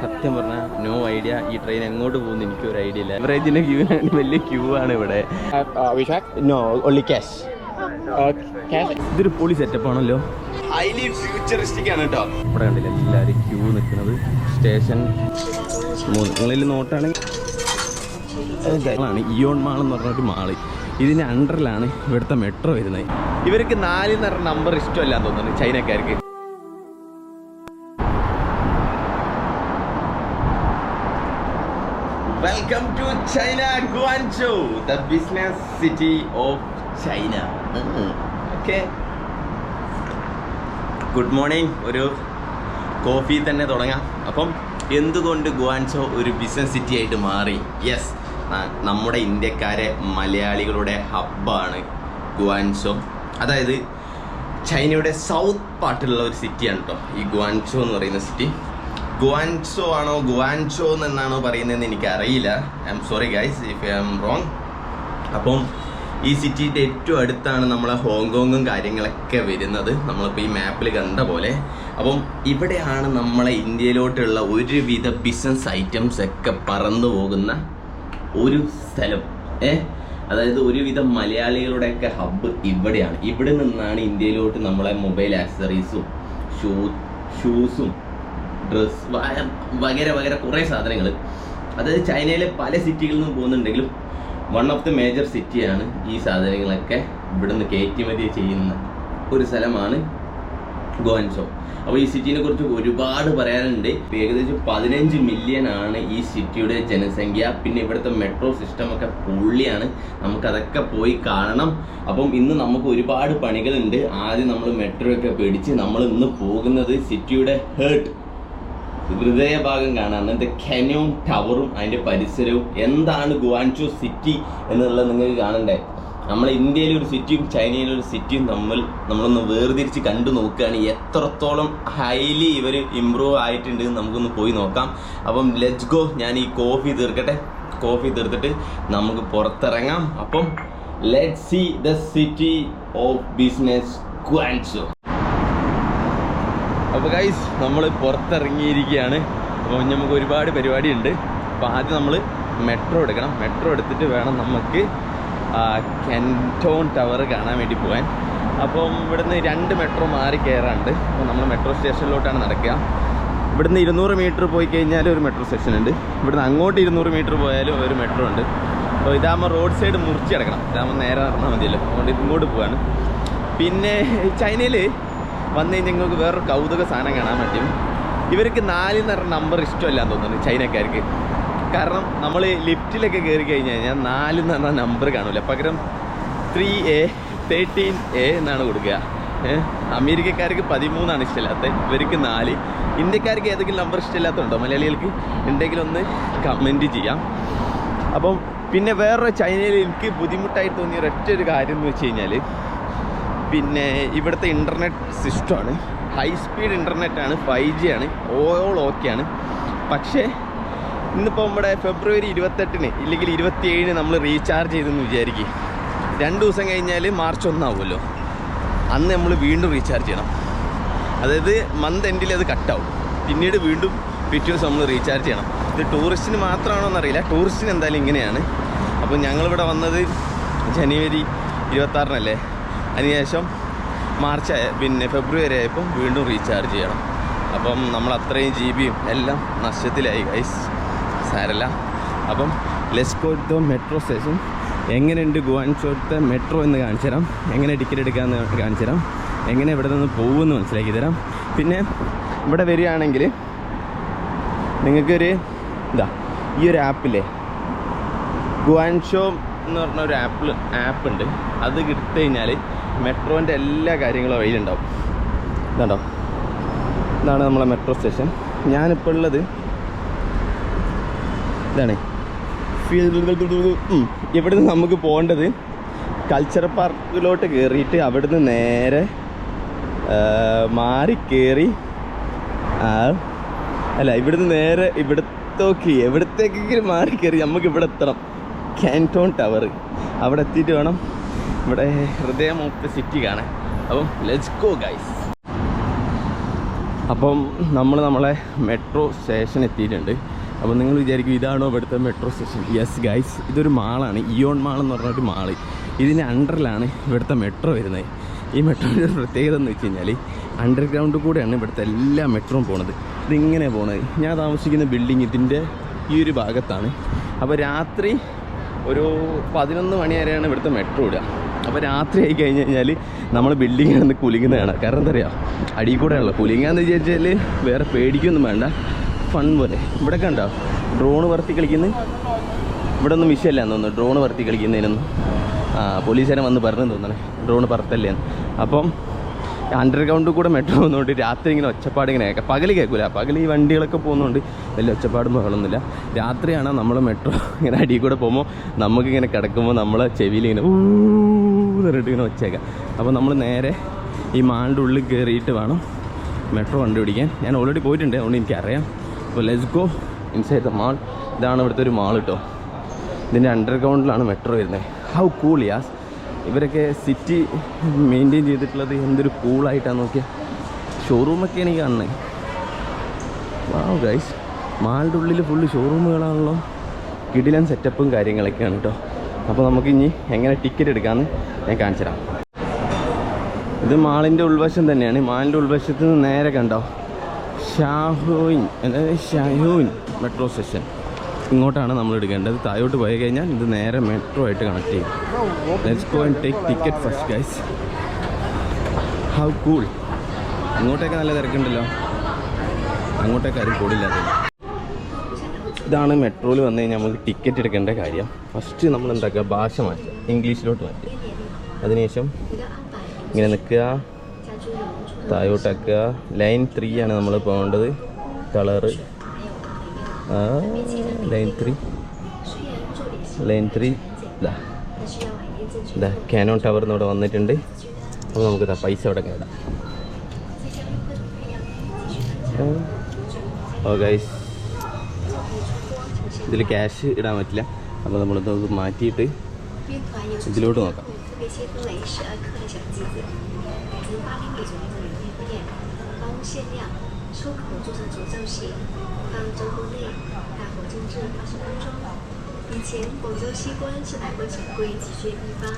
സത്യം പറഞ്ഞാൽ no idea ഈ ട്രെയിൻ എങ്ങോട്ട് പോകുന്നു എനിക്ക് ഒരു ഐഡിയ ഇല്ല എവറേജിന്റെ ക്യൂ വലിയ ക്യൂ ആണ് ഇവിടെ. No only cash. ഇതൊരു പൊളി സെറ്റപ്പ് ആണല്ലോ. ഹൈലി ഫ്യൂച്ചറിസ്റ്റിക് ആണ് കേട്ടോ ഇവിടെ കണ്ടില്ല എല്ലാവരും ക്യൂ നിൽക്കുന്നത്. സ്റ്റേഷൻ മൂന്ന് നിങ്ങളിൽ നോട്ടാണെങ്കിൽ ാണ് ഇയോൺ മാൾ എന്ന് പറഞ്ഞൊരു മാൾ ഇതിന്റെ അണ്ടറിലാണ് ഇവിടുത്തെ മെട്രോ വരുന്നത്. ഇവർക്ക് നാലിൽ നിന്ന് പറഞ്ഞ നമ്പർ ഇഷ്ടമല്ല തോന്നുന്നു ചൈനക്കാർക്ക്. Welcome to China Guangzhou the business city of China okay good morning ഒരു കോഫി തന്നെ തുടങ്ങാം. അപ്പം എന്തുകൊണ്ട് ഗുവാൻസോ ഒരു ബിസിനസ് സിറ്റി ആയിട്ട് മാറി? യെസ് നമ്മുടെ ഇന്ത്യക്കാരെ മലയാളികളുടെ ഹബ്ബാണ് ഗുവാൻസോ. അതായത് ചൈനയുടെ സൗത്ത് പാർട്ടിലുള്ള ഒരു സിറ്റിയാണ് കേട്ടോ ഈ ഗുവാൻസോ എന്ന് പറയുന്ന സിറ്റി ഗുവാൻസോ ആണോ ഗുവാൻസോ എന്നാണോ പറയുന്നതെന്ന് എനിക്കറിയില്ല. I am sorry guys if I am wrong അപ്പം ഈ സിറ്റിയുടെ ഏറ്റവും അടുത്താണ് നമ്മളെ ഹോങ്കോങ്ങും കാര്യങ്ങളൊക്കെ വരുന്നത്. നമ്മളിപ്പോൾ ഈ മാപ്പിൽ കണ്ട പോലെ. അപ്പം ഇവിടെയാണ് നമ്മളെ ഇന്ത്യയിലോട്ടുള്ള ഒരുവിധ ബിസിനസ് ഐറ്റംസ് ഒക്കെ പറന്നു പോകുന്ന ഒരു സ്ഥലം. ഏ? അതായത് ഒരുവിധ മലയാളികളുടെ ഒക്കെ ഹബ്ബ് ഇവിടെയാണ്. ഇവിടെ നിന്നാണ് ഇന്ത്യയിലോട്ട് നമ്മളെ മൊബൈൽ ആക്സറീസും ഷൂ ഷൂസും ഡ്രസ് വകര വകര കുറേ സാധനങ്ങൾ അതായത് ചൈനയിലെ പല സിറ്റികളിൽ നിന്നും പോകുന്നുണ്ടെങ്കിലും വൺ ഓഫ് ദി മേജർ സിറ്റിയാണ് ഈ സാധനങ്ങളൊക്കെ ഇവിടുന്ന് കയറ്റുമതി ചെയ്യുന്ന ഒരു സ്ഥലമാണ് ഗോവൻസോ. അപ്പോൾ ഈ സിറ്റിനെ കുറിച്ച് ഒരുപാട് പറയാനുണ്ട്. ഏകദേശം പതിനഞ്ച് മില്യൺ ആണ് ഈ സിറ്റിയുടെ ജനസംഖ്യ. പിന്നെ ഇവിടുത്തെ മെട്രോ സിസ്റ്റം ഒക്കെ പൊള്ളിയാണ്. നമുക്കതൊക്കെ പോയി കാണണം. അപ്പം ഇന്ന് നമുക്ക് ഒരുപാട് പണികളുണ്ട്. ആദ്യം നമ്മൾ മെട്രോ ഒക്കെ പിടിച്ച് നമ്മൾ ഇന്ന് പോകുന്നത് സിറ്റിയുടെ ഹേർട്ട് ഹൃദയഭാഗം കാണാൻ അതിന്റെ കെനോൺ ടവറും അതിന്റെ പരിസരവും എന്താണ് ഗുവാൻചോ സിറ്റി എന്നുള്ളത് നിങ്ങൾക്ക് കാണണ്ടേ? നമ്മളെ ഇന്ത്യയിലെ ഒരു സിറ്റിയും ചൈനയിലെ ഒരു സിറ്റിയും തമ്മിൽ നമ്മളൊന്ന് വേർതിരിച്ച് കണ്ടു നോക്കുകയാണ് എത്രത്തോളം ഹൈലി ഇവർ ഇമ്പ്രൂവ് ആയിട്ടുണ്ട് നമുക്കൊന്ന് പോയി നോക്കാം. അപ്പം ലെറ്റ്സ് ഗോ ഞാൻ ഈ കോഫി തീർക്കട്ടെ. കോഫി തീർത്തിട്ട് നമുക്ക് പുറത്തിറങ്ങാം. അപ്പം let see the city of business Guangzhou അപ്പോൾ ഗൈസ് നമ്മൾ പുറത്തിറങ്ങിയിരിക്കുകയാണ്. അപ്പോൾ നമുക്ക് ഒരുപാട് പരിപാടി ഉണ്ട് അപ്പോൾ ആദ്യം നമ്മൾ മെട്രോ എടുക്കണം. മെട്രോ എടുത്തിട്ട് വേണം നമുക്ക് കെന്റോൺ ടവർ കാണാൻ വേണ്ടി പോകാൻ. അപ്പം ഇവിടുന്ന് രണ്ട് മെട്രോ മാറി കയറാണ്ട് അപ്പോൾ നമ്മൾ മെട്രോ സ്റ്റേഷനിലോട്ടാണ് നടക്കുക. ഇവിടുന്ന് ഇരുന്നൂറ് മീറ്റർ പോയി കഴിഞ്ഞാൽ ഒരു മെട്രോ സ്റ്റേഷൻ ഉണ്ട്. ഇവിടുന്ന് അങ്ങോട്ട് ഇരുന്നൂറ് മീറ്റർ പോയാലും ഒരു മെട്രോ ഉണ്ട്. അപ്പോൾ ഇതാകുമ്പോൾ റോഡ് സൈഡ് മുറിച്ച് കിടക്കണം. ഇതാകുമ്പോൾ നേരെ നടന്നാൽ മതിയല്ലോ. അതുകൊണ്ട് ഇങ്ങോട്ട് പോവാണ്. പിന്നെ ചൈനയിൽ വന്നു കഴിഞ്ഞാൽ നിങ്ങൾക്ക് വേറൊരു കൗതുക സാധനം കാണാൻ പറ്റും. ഇവർക്ക് നാലിൽ നിന്ന് പറഞ്ഞ നമ്പർ ഇഷ്ടമല്ല എന്ന് തോന്നുന്നു ചൈനക്കാർക്ക്. കാരണം നമ്മൾ ലിഫ്റ്റിലൊക്കെ കയറി കഴിഞ്ഞ് കഴിഞ്ഞാൽ നാലിൽ നിന്ന് പറഞ്ഞ നമ്പർ കാണില്ല പകരം ത്രീ എ തേർട്ടീൻ എ എന്നാണ് കൊടുക്കുക. അമേരിക്കക്കാർക്ക് പതിമൂന്നാണ് ഇഷ്ടമില്ലാത്തത് ഇവർക്ക് നാല്. ഇന്ത്യക്കാർക്ക് ഏതെങ്കിലും നമ്പർ ഇഷ്ടമില്ലാത്തതുണ്ടോ മലയാളികൾക്ക്? ഉണ്ടെങ്കിൽ ഒന്ന് കമന്റ് ചെയ്യാം. അപ്പം പിന്നെ വേറൊരു ചൈനയിൽ എനിക്ക് ബുദ്ധിമുട്ടായി തോന്നിയ ഒരൊറ്റ ഒരു കാര്യം എന്ന് വെച്ച് കഴിഞ്ഞാൽ പിന്നെ ഇവിടുത്തെ ഇന്റർനെറ്റ് സിസ്റ്റമാണ് ഹൈ സ്പീഡ് ഇന്റർനെറ്റ് ആണ് ഫൈവ് ജി ആണ് ഓൾ ഓക്കെയാണ് പക്ഷേ ഇന്നിപ്പോൾ നമ്മുടെ ഫെബ്രുവരി ഇരുപത്തെട്ടിന് ഇല്ലെങ്കിൽ ഇരുപത്തിയേഴിന് നമ്മൾ റീചാർജ് ചെയ്തെന്ന് വിചാരിക്കും. രണ്ട് ദിവസം കഴിഞ്ഞാൽ മാർച്ച് ഒന്നാവുമല്ലോ. അന്ന് നമ്മൾ വീണ്ടും റീചാർജ് ചെയ്യണം. അതായത് മന്ത് എൻഡിൽ അത് കട്ടാവും പിന്നീട് വീണ്ടും പിറ്റേ ദിവസം നമ്മൾ റീചാർജ് ചെയ്യണം. ഇത് ടൂറിസ്റ്റിന് മാത്രമാണോ എന്നറിയില്ല ടൂറിസ്റ്റിന് എന്തായാലും ഇങ്ങനെയാണ്. അപ്പോൾ ഞങ്ങളിവിടെ വന്നത് ജനുവരി ഇരുപത്താറിനല്ലേ? അതിനുശേഷം മാർച്ച് പിന്നെ ഫെബ്രുവരി ആയപ്പോൾ വീണ്ടും റീചാർജ് ചെയ്യണം. അപ്പം നമ്മൾ അത്രയും ജി ബിയും എല്ലാം നഷ്ടത്തിലായി ഗൈസ് സാരല്ല. അപ്പം ലെസ്കോട്ടോ മെട്രോ സ്റ്റേഷൻ എങ്ങനെയുണ്ട് ഗുവാൻഷോത്തെ മെട്രോ എന്ന് കാണിച്ചു തരാം എങ്ങനെ ടിക്കറ്റ് എടുക്കാമെന്ന് കാണിച്ചു തരാം എങ്ങനെ ഇവിടെ നിന്ന് പോകുമെന്ന് മനസ്സിലാക്കി തരാം. പിന്നെ ഇവിടെ വരികയാണെങ്കിൽ നിങ്ങൾക്കൊരു ഇതാ ഈ ഒരു ആപ്പില്ലേ ഗുവാൻഷോ എന്ന് പറഞ്ഞ ഒരു ആപ്പിൾ ആപ്പ് ഉണ്ട്. അത് എടുത്തു കഴിഞ്ഞാൽ മെട്രോന്റെ എല്ലാ കാര്യങ്ങളും അതിലുണ്ടാവും ഇതുണ്ടോ? ഇതാണ് നമ്മളെ മെട്രോ സ്റ്റേഷൻ. ഞാനിപ്പോൾ ഉള്ളത് ഇതാണ്. ഇവിടെ ഇവിടുന്ന് നമുക്ക് പോകേണ്ടത് കൾച്ചറൽ പാർക്കിലോട്ട് കയറിയിട്ട് അവിടുന്ന് നേരെ മാറി കയറി അല്ല ഇവിടുന്ന് നേരെ ഇവിടത്തേക്ക് എവിടത്തേക്കെങ്കിലും മാറി കയറി നമുക്ക് ഇവിടെ എത്തണം. കാന്റോൺ ടവർ അവിടെ എത്തിയിട്ട് വേണം ഇവിടെ ഹൃദയം ഓഫ് ദ സിറ്റി കാണാൻ അപ്പം ഗോ ഗൈസ് അപ്പം നമ്മൾ നമ്മളെ മെട്രോ സ്റ്റേഷൻ എത്തിയിട്ടുണ്ട്. അപ്പം നിങ്ങൾ വിചാരിക്കും ഇതാണോ ഇവിടുത്തെ മെട്രോ സ്റ്റേഷൻ യെസ് ഗൈസ് ഇതൊരു മാളാണ് ഇയോൺ മാൾ എന്ന് പറഞ്ഞൊരു മാൾ ഇതിന്റെ അണ്ടറിലാണ് ഇവിടുത്തെ മെട്രോ വരുന്നത്. ഈ മെട്രോന്റെ ഒരു പ്രത്യേകത എന്ന് വെച്ച് കഴിഞ്ഞാൽ അണ്ടർഗ്രൗണ്ട് കൂടെയാണ് ഇവിടുത്തെ എല്ലാ മെട്രോയും പോണത്. ഇതിങ്ങനെ പോണത്. ഞാൻ താമസിക്കുന്ന ബിൽഡിംഗ് ഇതിന്റെ ഈ ഒരു ഭാഗത്താണ്. അപ്പോൾ രാത്രി ഒരു പതിനൊന്ന് മണി വരെയാണ് ഇവിടുത്തെ മെട്രോ ഇടുക. അപ്പോൾ രാത്രി ആയി കഴിഞ്ഞ് കഴിഞ്ഞാൽ നമ്മൾ ബിൽഡിങ്ങിൽ നിന്ന് കുലിങ്ങുന്നതാണ്. കാരണം എന്താ പറയുക അടിയിൽ കൂടെയാണല്ലോ കുലിങ്ങാന്ന് വിചാരിച്ചാൽ വേറെ പേടിക്കൊന്നും വേണ്ട. ഫൺ പോലെ. ഇവിടെ കണ്ടോ ഡ്രോണ് വർത്തി കളിക്കുന്നത് ഇവിടെ ഒന്നും വിഷയമല്ല തോന്നുന്നു. ഡ്രോണ് വർത്തി കളിക്കുന്നതിനൊന്നും. ആ പോലീസുകാരൻ വന്ന് പറഞ്ഞു തോന്നണേ ഡ്രോണ് പറത്തല്ലേ അപ്പം അണ്ടർഗ്രൗണ്ടിൽ കൂടെ മെട്രോ പോകുന്നതുകൊണ്ട് രാത്രി ഇങ്ങനെ ഒച്ചപ്പാട് ഇങ്ങനെ കേൾക്കാം പകൽ കേൾക്കില്ല പകൽ ഈ വണ്ടികളൊക്കെ പോകുന്നതുകൊണ്ട് വലിയ ഒച്ചപ്പാടും ബഹളമൊന്നുമില്ല. രാത്രിയാണ് നമ്മൾ മെട്രോ ഇങ്ങനെ അടിയിൽ കൂടെ പോകുമ്പോൾ നമുക്കിങ്ങനെ കിടക്കുമ്പോൾ നമ്മളെ ചെവിയിൽ ഇങ്ങനെ ഊന്നിട്ട് ഇങ്ങനെ ഒച്ചേക്കാം അപ്പോൾ നമ്മൾ നേരെ ഈ മാളിന്റെ ഉള്ളിൽ കയറിയിട്ട് വേണം മെട്രോ കണ്ടുപിടിക്കാൻ. ഞാൻ ഓൾറെഡി പോയിട്ടുണ്ട്. അതുകൊണ്ട് എനിക്കറിയാം. അപ്പോൾ let's go inside the mall ഇതാണ് ഇവിടുത്തെ ഒരു മാൾ കേട്ടോ ഇതിന്റെ അണ്ടർഗ്രൗണ്ടിലാണ് മെട്രോ വരുന്നത്. ഹൗ കൂൾ യാസ് ഇവരൊക്കെ സിറ്റി മെയിന്റെയിൻ ചെയ്തിട്ടുള്ളത് എന്തൊരു കൂളായിട്ടാണ് നോക്കിയ. ഷോറൂമൊക്കെയാണ് ഈ കാണുന്നത് വാവ് ഗൈസ് മാളിന്റെ ഉള്ളിൽ ഫുള്ള് ഷോറൂമുകളാണല്ലോ കിടിലൻ സെറ്റപ്പും കാര്യങ്ങളൊക്കെയാണ് കേട്ടോ അപ്പോൾ നമുക്ക് ഇനി എങ്ങനെ ടിക്കറ്റ് എടുക്കാമെന്ന് ഞാൻ കാണിച്ചു തരാം. ഇത് മാളിന്റെ ഉൾവശം തന്നെയാണ്. മാളിന്റെ ഉൾവശത്ത് നിന്ന് നേരെ കണ്ടോ? ഷാഹോയിൻ അതായത് ഷാഹോയിൻ മെട്രോ സ്റ്റേഷൻ ഇങ്ങോട്ടാണ് നമ്മൾ എടുക്കേണ്ടത്. താഴോട്ട് പോയി കഴിഞ്ഞാൽ ഇത് നേരെ മെട്രോ ആയിട്ട് കണക്ട് ചെയ്യും. Let's go and take ticket first guys how cool ഇങ്ങോട്ടേക്ക് നല്ല തിരക്കുണ്ടല്ലോ. അങ്ങോട്ടേക്ക് ആരും കൂടില്ലാതെ ഇതാണ് മെട്രോയിൽ വന്നു കഴിഞ്ഞാൽ നമുക്ക് ടിക്കറ്റ് എടുക്കേണ്ട കാര്യം. ഫസ്റ്റ് നമ്മൾ എന്താക്കുക? ഭാഷ മാറ്റുക. ഇംഗ്ലീഷിലോട്ട് മാറ്റുക. അതിനുശേഷം ഇങ്ങനെ നിൽക്കുക. താഴോട്ടാക്കുക. ലൈൻ ത്രീ ആണ് നമ്മൾ പോകേണ്ടത്. കളറ് ആ ലൈൻ ത്രീ ലൈൻ ത്രീ ഇതാ ഇതാ കാനോൺ ടവർ ഇവിടെ വന്നിട്ടുണ്ട്. അപ്പോൾ നമുക്ക് ഇതാ പൈസ അവിടെ കേടാം. ഓ ഗൈസ് ഇതിൽ ക്യാഷ് ഇടാൻ പറ്റില്ല. അപ്പോൾ നമ്മളിത് മാറ്റിയിട്ട് ഇതിലോട്ട് നോക്കാം. 特别切分为十二克的小机子，来自巴黎美左边的软面店，包限量，出口做成诅咒型，放周公内，大火静置二十分钟。以前广州西关是百货展柜集聚地方，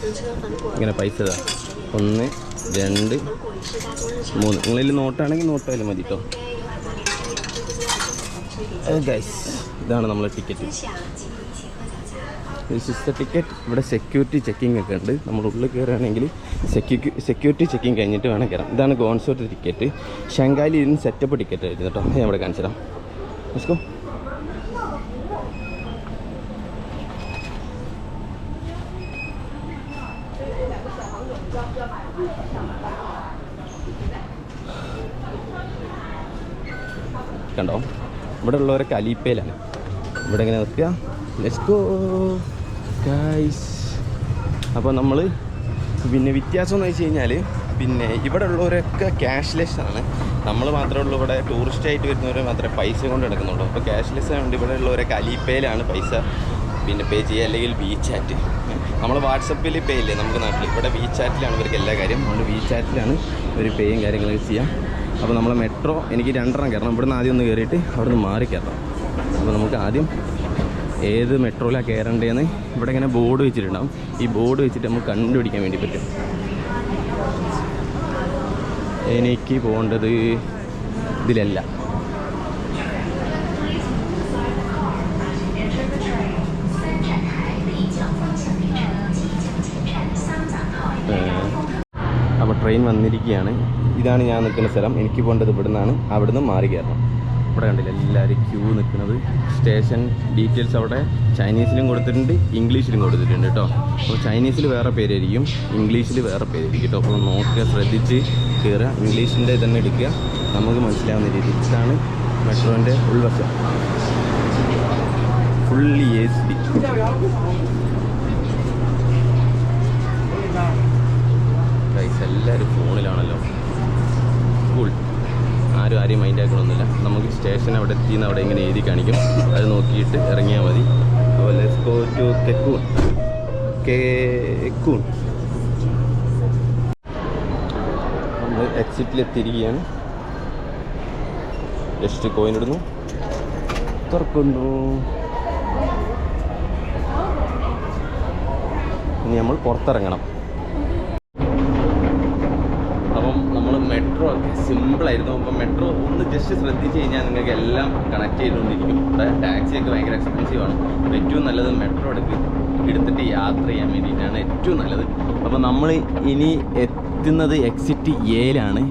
等车粉果 ഇങ്ങനെ പൈസ ഇതാ 是我前面 ഒന്ന് രണ്ട് 粉果也是大众日常。 മൂന്ന് നിങ്ങളിൽ നോട്ടാണെങ്കിൽ നോട്ടായാലും മതി കേട്ടോ 该有海报连接，这个是大众好车给 ഗൈസ് ഇതാണ് നമ്മളെ ടിക്കറ്റ് 分享及一起喝早茶。 സിസ്റ്റർ ടിക്കറ്റ് ഇവിടെ സെക്യൂരിറ്റി ചെക്കിംഗ് ഒക്കെ ഉണ്ട്. നമ്മൾ ഉള്ളിൽ കയറുകയാണെങ്കിൽ സെക്യൂരിറ്റി സെക്യൂരിറ്റി ചെക്കിംഗ് കഴിഞ്ഞിട്ട് വേണം കയറാം ഇതാണ് ഗോൺസോട്ട് ടിക്കറ്റ് ഷങ്കാലി ഇതിന് സെറ്റപ്പ് ടിക്കറ്റ് ആയിരുന്നു കേട്ടോ. ഞാൻ ഇവിടെ കാണിച്ചു തരാം. Let's കണ്ടോ? ഇവിടെ ഉള്ളവരൊക്കെ അലീപ്പയിലാണ്. ഇവിടെ ഇങ്ങനെ നിർത്തിയാ ലെറ്റ്സ് ഗോ ഗൈസ് അപ്പോൾ നമ്മൾ പിന്നെ വ്യത്യാസം എന്ന് വെച്ച് കഴിഞ്ഞാൽ പിന്നെ ഇവിടെ ഉള്ളവരൊക്കെ ക്യാഷ്ലെസ് ആണ്. നമ്മൾ മാത്രമേ ഉള്ളൂ ഇവിടെ ടൂറിസ്റ്റ് ആയിട്ട് വരുന്നവർ മാത്രമേ പൈസ കൊണ്ട് എടുക്കുന്നുള്ളൂ അപ്പോൾ ക്യാഷ്ലെസ് ആയതുകൊണ്ട് ഇവിടെ ഉള്ളവരൊക്കെ അലിപ്പേയിലാണ് പൈസ. പിന്നെ പേ ചെയ്യുക അല്ലെങ്കിൽ വി ചാറ്റ് നമ്മൾ വാട്സപ്പിൽ പേ ഇല്ലേ നമുക്ക് നാട്ടിൽ ഇവിടെ വി ചാറ്റിലാണ് ഇവർക്ക് എല്ലാ കാര്യം അതുകൊണ്ട് വി ചാറ്റിലാണ് ഒരു പേയും കാര്യങ്ങളൊക്കെ ചെയ്യാം. അപ്പോൾ നമ്മളെ മെട്രോ എനിക്ക് രണ്ടെണ്ണം കയറണം ഇവിടുന്ന് ആദ്യം ഒന്ന് കയറിയിട്ട് അവിടെ നിന്ന് മാറി കയറണം അപ്പോൾ നമുക്ക് ആദ്യം ഏത് മെട്രോയിലാണ് കയറേണ്ടതെന്ന് ഇവിടെ ഇങ്ങനെ ബോർഡ് വെച്ചിട്ടുണ്ടാവും. ഈ ബോർഡ് വെച്ചിട്ട് നമുക്ക് കണ്ടുപിടിക്കാൻ വേണ്ടി പറ്റും. എനിക്ക് പോകേണ്ടത് ഇതിലല്ല. അപ്പോൾ ട്രെയിൻ വന്നിരിക്കുകയാണ്. ഇതാണ് ഞാൻ നിൽക്കുന്ന സ്ഥലം. എനിക്ക് പോകേണ്ടത് ഇവിടെ നിന്നാണ് അവിടെ നിന്ന് മാറി കയറണം. ഇവിടെ കണ്ടില്ല? എല്ലാവരും ക്യൂ നിൽക്കുന്നത്. സ്റ്റേഷൻ ഡീറ്റെയിൽസ് അവിടെ ചൈനീസിലും കൊടുത്തിട്ടുണ്ട് ഇംഗ്ലീഷിലും കൊടുത്തിട്ടുണ്ട് കേട്ടോ. അപ്പോൾ ചൈനീസിൽ വേറെ പേരായിരിക്കും ഇംഗ്ലീഷിൽ വേറെ പേരായിരിക്കും കേട്ടോ. അപ്പോൾ നോക്കുക ശ്രദ്ധിച്ച് കയറുക ഇംഗ്ലീഷിന്റെ തന്നെ എടുക്കുക. നമുക്ക് മനസ്സിലാവുന്ന രീതിയിൽ ഇതാണ് മെട്രോന്റെ ഉൾവശം. ഫുള്ളി എ സി എല്ലാവരും ഫോണിലാണല്ലോ കൂൾ ആരും ആരെയും മൈൻഡ് ആക്കണമെന്നില്ല നമുക്ക് സ്റ്റേഷൻ അവിടെ എത്തിയെന്ന് അവിടെ ഇങ്ങനെ എഴുതി കാണിക്കും. അത് നോക്കിയിട്ട് ഇറങ്ങിയാൽ മതി. അപ്പോൾ ലെറ്റ്സ് ഗോ ടു നമ്മൾ എക്സിറ്റിലെത്തിയിരിക്കുകയാണ് ജസ്റ്റ് കോയിൻ ഇടുന്നു. തുറക്കുന്നു. ഇനി നമ്മൾ പുറത്തിറങ്ങണം അപ്പം നമ്മൾ മെട്രോ ഒക്കെ സിമ്പിളായിരുന്നു. അപ്പം മെട്രോ ഒന്ന് ജസ്റ്റ് ശ്രദ്ധിച്ച് കഴിഞ്ഞാൽ നിങ്ങൾക്ക് എല്ലാം കണക്ട് ചെയ്തുകൊണ്ടിരിക്കും. ഇവിടെ ടാക്സി ഒക്കെ ഭയങ്കര എക്സ്പെൻസീവ് ആണ്. ഏറ്റവും നല്ലത് മെട്രോ എടുക്ക് എടുത്തിട്ട് യാത്ര ചെയ്യാൻ വേണ്ടിയിട്ടാണ് ഏറ്റവും നല്ലത്. അപ്പോൾ നമ്മൾ ഇനി എത്തുന്നത് എക്സിറ്റ് എയിലാണ്